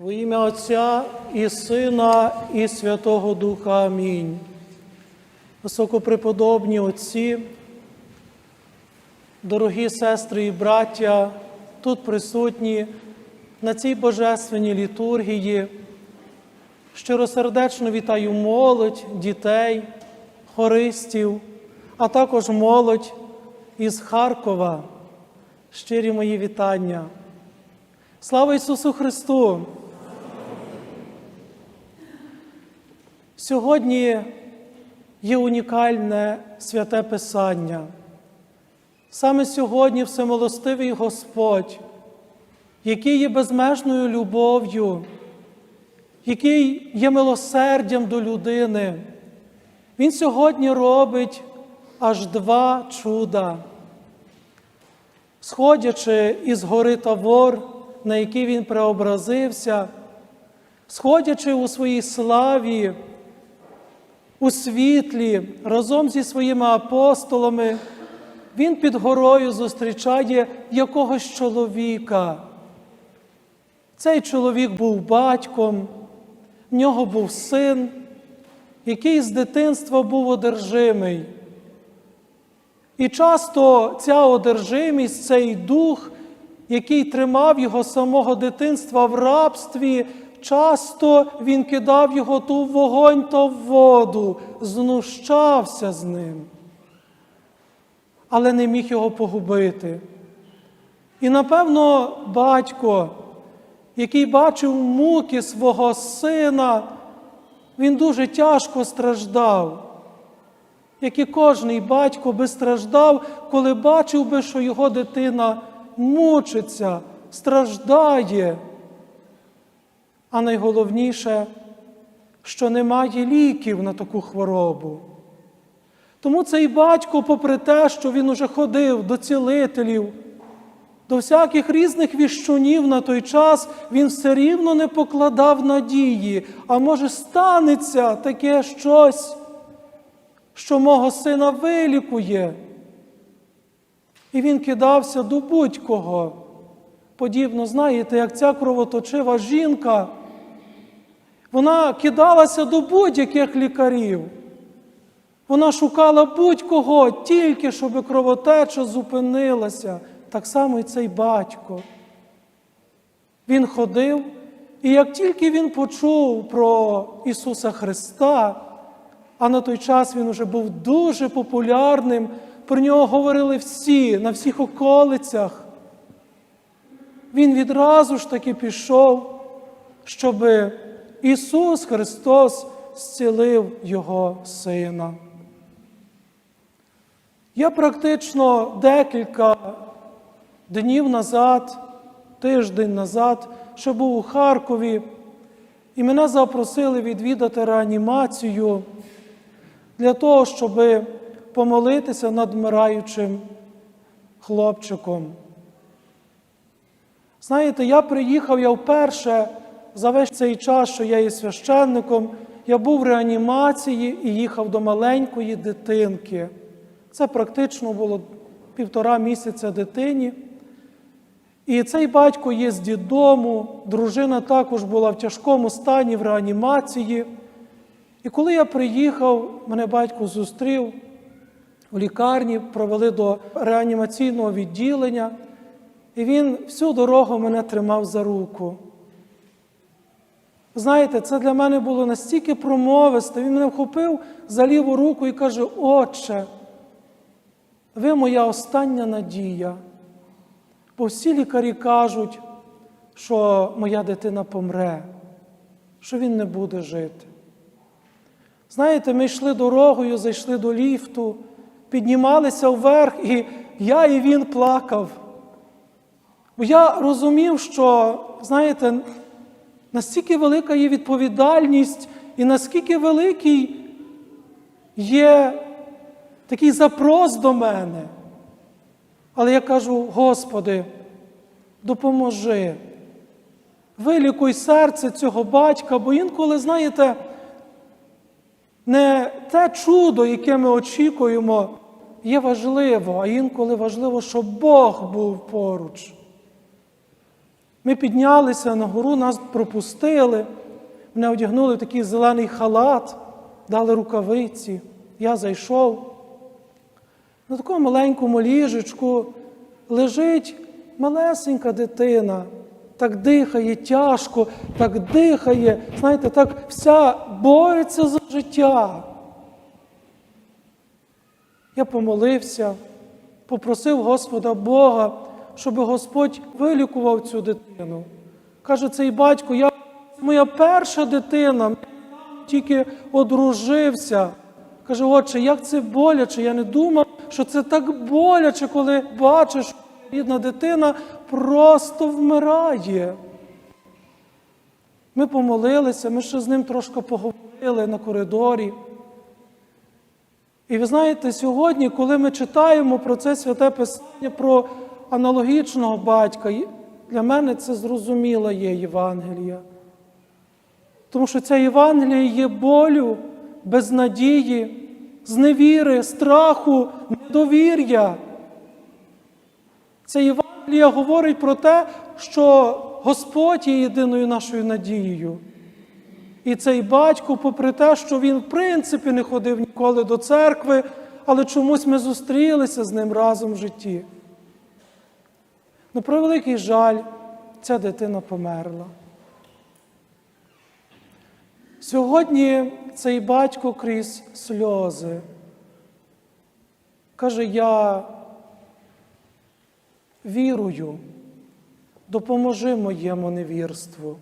Во ім'я Отця і Сина, і Святого Духа. Амінь. Високопреподобні отці, дорогі сестри і браття, тут присутні на цій божественній літургії. Щиросердечно вітаю молодь, дітей, хористів, а також молодь із Харкова. Щирі мої вітання. Слава Ісусу Христу! Сьогодні є унікальне святе Писання. Саме сьогодні всемилостивий Господь, який є безмежною любов'ю, який є милосердям до людини, Він сьогодні робить аж два чуда. Сходячи із гори Тавор, на який він преобразився, сходячи у своїй славі, у світлі разом зі своїми апостолами, він під горою зустрічає якогось чоловіка. Цей чоловік був батьком, в нього був син, який з дитинства був одержимий. І часто ця одержимість, цей дух, який тримав його самого дитинства в рабстві, часто він кидав його то в вогонь, то в воду, знущався з ним, але не міг його погубити. І напевно, батько, який бачив муки свого сина, він дуже тяжко страждав. Як і кожний батько би страждав, коли бачив би, що його дитина мучиться, страждає. А найголовніше, що немає ліків на таку хворобу. Тому цей батько, попри те, що він уже ходив до цілителів, до всяких різних віщунів на той час, він все рівно не покладав надії, а може станеться таке щось, що мого сина вилікує. І він кидався до будь-кого. Подібно, знаєте, як ця кровоточива жінка, вона кидалася до будь-яких лікарів. Вона шукала будь-кого, тільки щоб кровотеча зупинилася. Так само і цей батько. Він ходив, і як тільки він почув про Ісуса Христа, а на той час він уже був дуже популярним, про нього говорили всі на всіх околицях. Він відразу ж таки пішов, щоб Ісус Христос зцілив Його Сина. Я практично декілька днів назад, тиждень назад, ще був у Харкові, і мене запросили відвідати реанімацію для того, щоб помолитися над вмираючим хлопчиком. Знаєте, я приїхав, я вперше за весь цей час, що я є священником, я був в реанімації і їхав до маленької дитинки. Це практично було півтора місяця дитині. І цей батько є з дідому, дружина також була в тяжкому стані в реанімації. І коли я приїхав, мене батько зустрів у лікарні, провели до реанімаційного відділення, і він всю дорогу мене тримав за руку. Знаєте, це для мене було настільки промовисте. Він мене вхопив за ліву руку і каже: Отче, ви моя остання надія. Бо всі лікарі кажуть, що моя дитина помре, що він не буде жити. Знаєте, ми йшли дорогою, зайшли до ліфту, піднімалися вверх, і я і він плакав. Бо я розумів, що, знаєте, настільки велика є відповідальність, і наскільки великий є такий запрос до мене. Але я кажу, Господи, допоможи, вилікуй серце цього батька, бо інколи, знаєте, не те чудо, яке ми очікуємо, є важливо, а інколи важливо, щоб Бог був поруч. Ми піднялися на гору, нас пропустили, мене одягнули в такий зелений халат, дали рукавиці. Я зайшов. На такому маленькому ліжечку лежить малесенька дитина, так дихає тяжко, так дихає, знаєте, так вся бореться за життя. Я помолився, попросив Господа Бога, щоб Господь вилікував цю дитину. Каже цей батько, я моя перша дитина, тільки одружився. Каже, отче, як це боляче. Я не думав, що це так боляче, коли бачиш, що рідна дитина просто вмирає. Ми помолилися, ми ще з ним трошки поговорили на коридорі. І ви знаєте, сьогодні, коли ми читаємо про це святе Писання, про аналогічного батька, для мене це зрозуміла є Євангелія. Тому що ця Євангелія є болю, безнадії, зневіри, страху, недовір'я. Ця Євангелія говорить про те, що Господь є єдиною нашою надією. І цей батько, попри те, що він в принципі не ходив ніколи до церкви, але чомусь ми зустрілися з ним разом в житті. На превеликий жаль, ця дитина померла. Сьогодні цей батько крізь сльози каже: Я вірую, допоможи моєму невірству.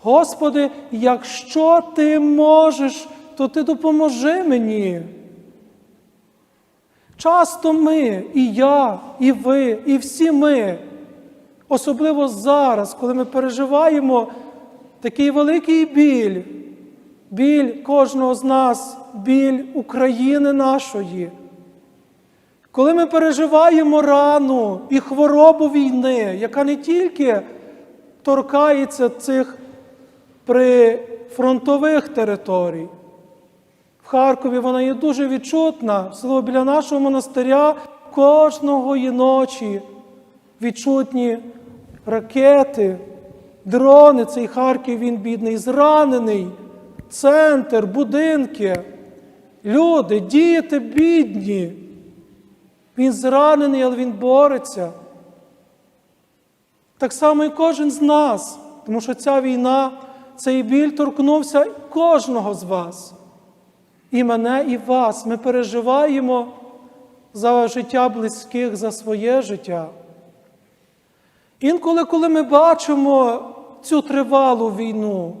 Господи, якщо ти можеш, то ти допоможи мені. Часто ми, і я, і ви, і всі ми, особливо зараз, коли ми переживаємо такий великий біль, біль кожного з нас, біль України нашої. Коли ми переживаємо рану і хворобу війни, яка не тільки торкається цих прифронтових територій. В Харкові вона є дуже відчутна. Село біля нашого монастиря кожної ночі відчутні ракети, дрони. Цей Харків він бідний, зранений, центр, будинки, люди, діти бідні. Він зранений, але він бореться. Так само і кожен з нас, тому що ця війна, цей біль торкнувся кожного з вас. І мене, і вас. Ми переживаємо за життя близьких, за своє життя. Інколи, коли ми бачимо цю тривалу війну,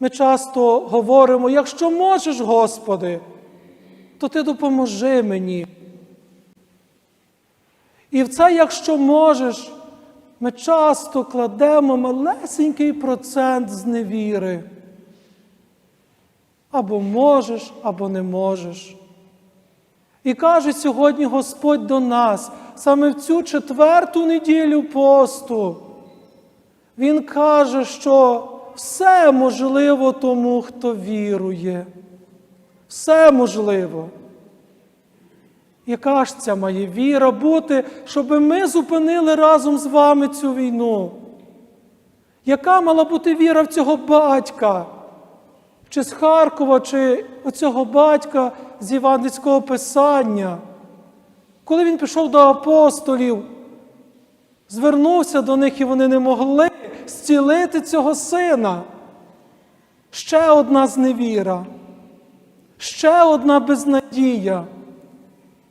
ми часто говоримо: якщо можеш, Господи, то Ти допоможи мені. І в це, якщо можеш, ми часто кладемо малесенький процент зневіри. Або можеш, або не можеш. І каже сьогодні Господь до нас, саме в цю четверту неділю посту, Він каже, що все можливо тому, хто вірує. Все можливо. Яка ж ця має віра бути, щоб ми зупинили разом з вами цю війну? Яка мала бути віра в цього батька? Чи з Харкова, чи оцього батька з Івангельського Писання? Коли він пішов до апостолів, звернувся до них і вони не могли зцілити цього сина. Ще одна зневіра, ще одна безнадія.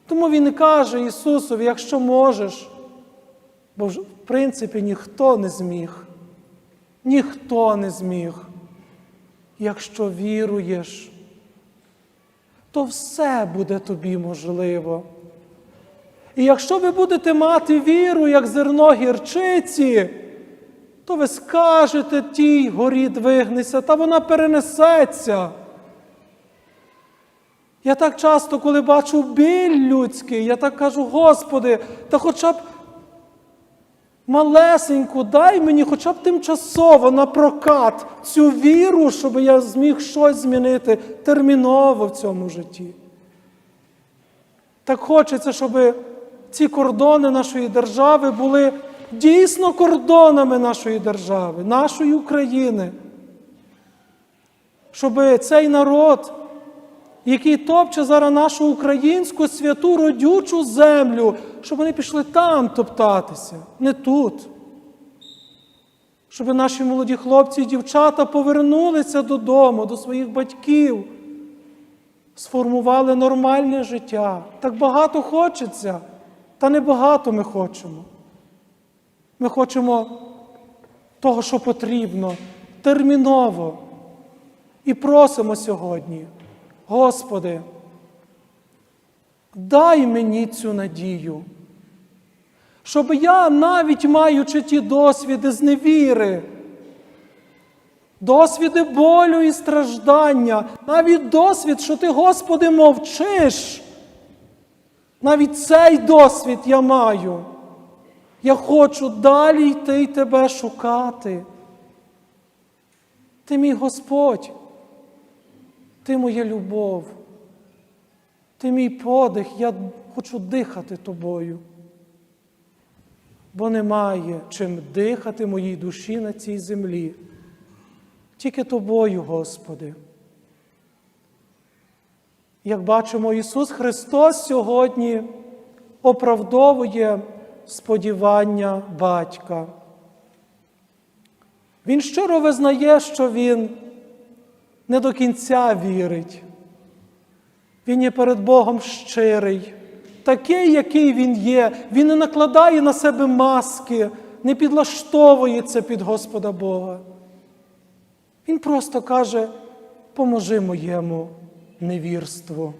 Тому Він каже Ісусові, якщо можеш, бо в принципі ніхто не зміг, ніхто не зміг. Якщо віруєш, то все буде тобі можливо. І якщо ви будете мати віру, як зерно гірчиці, то ви скажете тій горі двигнися, та вона перенесеться. Я так часто, коли бачу біль людський, я так кажу, Господи, та хоча б малесеньку, дай мені хоча б тимчасово на прокат цю віру, щоб я зміг щось змінити терміново в цьому житті. Так хочеться, щоб ці кордони нашої держави були дійсно кордонами нашої держави, нашої України. Щоб цей народ, який топче зараз нашу українську святу родючу землю, щоб вони пішли там топтатися, не тут. Щоб наші молоді хлопці і дівчата повернулися додому, до своїх батьків, сформували нормальне життя. Так багато хочеться, та не багато ми хочемо. Ми хочемо того, що потрібно, терміново. І просимо сьогодні, Господи, дай мені цю надію, щоб я, навіть маючи ті досвіди з невіри, досвіди болю і страждання, навіть досвід, що ти, Господи, мовчиш, навіть цей досвід я маю. Я хочу далі йти й тебе шукати. Ти мій Господь, ти моя любов, ти мій подих, я хочу дихати тобою. Бо немає чим дихати моїй душі на цій землі. Тільки тобою, Господи. Як бачимо, Ісус Христос сьогодні оправдовує сподівання батька. Він щиро визнає, що він не до кінця вірить. Він є перед Богом щирий, такий, який він є. Він не накладає на себе маски, не підлаштовується під Господа Бога. Він просто каже: поможи моєму невірству.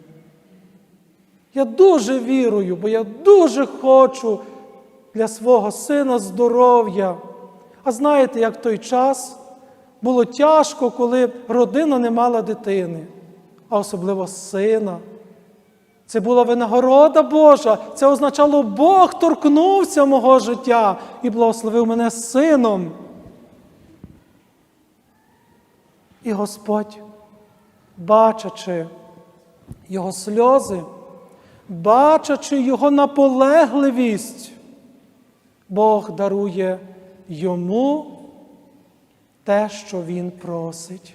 Я дуже вірую, бо я дуже хочу для свого сина здоров'я. А знаєте, як той час було тяжко, коли родина не мала дитини, а особливо сина. Це була винагорода Божа. Це означало, Бог торкнувся мого життя і благословив мене сином. І Господь, бачачи його сльози, бачачи його наполегливість, Бог дарує йому те, що він просить.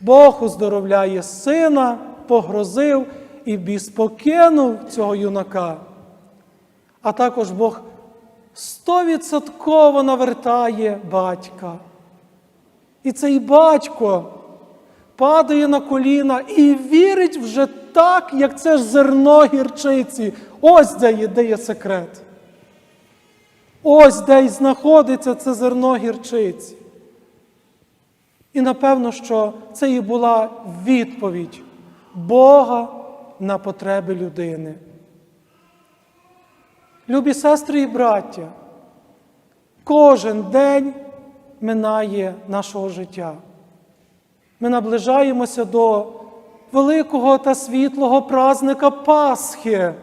Бог оздоровляє сина, погрозив і біс покинув цього юнака. А також Бог стовідсотково навертає батька. І цей батько падає на коліна і вірить вже так, як це ж зерно гірчиці. Ось де є, де є секрет. Ось де й знаходиться це зерно гірчиці. І напевно, що це і була відповідь Бога на потреби людини. Любі сестри і браття, кожен день минає нашого життя. Ми наближаємося до великого та світлого празника Пасхи,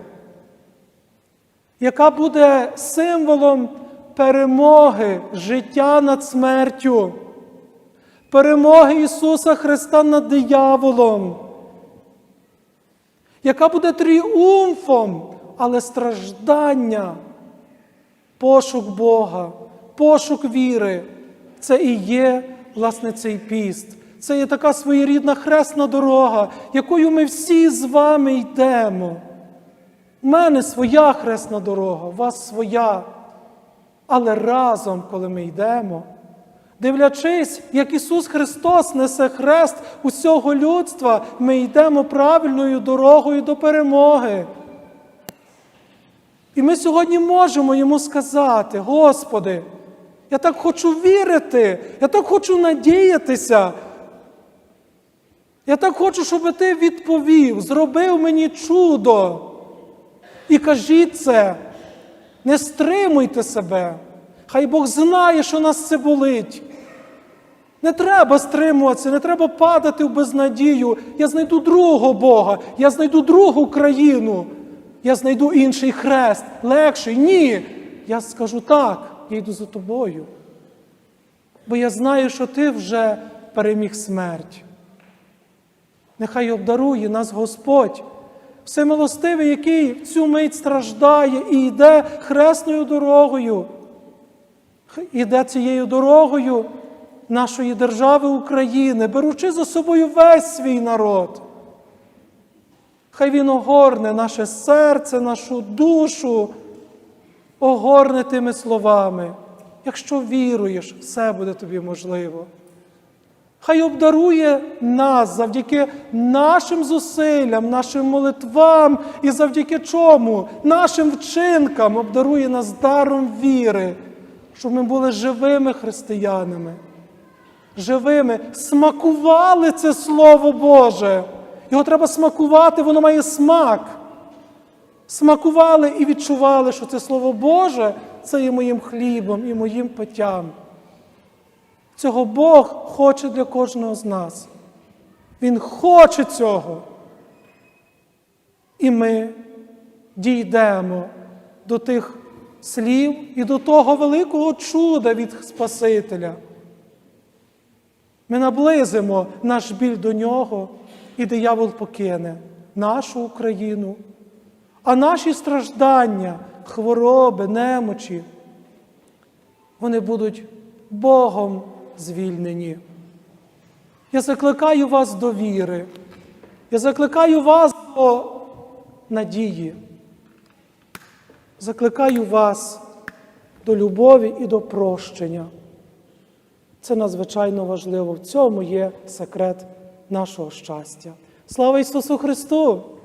яка буде символом перемоги життя над смертю, перемоги Ісуса Христа над дияволом, яка буде тріумфом, але страждання, пошук Бога, пошук віри. Це і є, власне, цей піст. Це є така своєрідна хресна дорога, якою ми всі з вами йдемо. У мене своя хресна дорога, у вас своя. Але разом, коли ми йдемо, дивлячись, як Ісус Христос несе хрест усього людства, ми йдемо правильною дорогою до перемоги. І ми сьогодні можемо йому сказати, Господи, я так хочу вірити, я так хочу надіятися. Я так хочу, щоб ти відповів, зробив мені чудо. І кажіть це, не стримуйте себе. Хай Бог знає, що нас це болить. Не треба стримуватися, не треба падати в безнадію. Я знайду другого Бога, я знайду другу країну, я знайду інший хрест, легший. Ні. Я скажу так, я йду за тобою. Бо я знаю, що ти вже переміг смерть. Нехай обдарує нас Господь всемилостивий, який в цю мить страждає і йде хресною дорогою, іде цією дорогою нашої держави України, беручи за собою весь свій народ. Хай Він огорне наше серце, нашу душу, огорне тими словами. Якщо віруєш, все буде тобі можливо. Хай обдарує нас завдяки нашим зусиллям, нашим молитвам і завдяки чому? Нашим вчинкам обдарує нас даром віри, щоб ми були живими християнами, живими, смакували це Слово Боже. Його треба смакувати, воно має смак. Смакували і відчували, що це Слово Боже це є моїм хлібом і моїм питтям. Цього Бог хоче для кожного з нас. Він хоче цього. І ми дійдемо до тих слів і до того великого чуда від Спасителя. Ми наблизимо наш біль до нього, і диявол покине нашу Україну, а наші страждання, хвороби, немочі, вони будуть Богом звільнені. Я закликаю вас до віри. Я закликаю вас до надії. Закликаю вас до любові і до прощення. Це надзвичайно важливо. В цьому є секрет нашого щастя. Слава Ісусу Христу!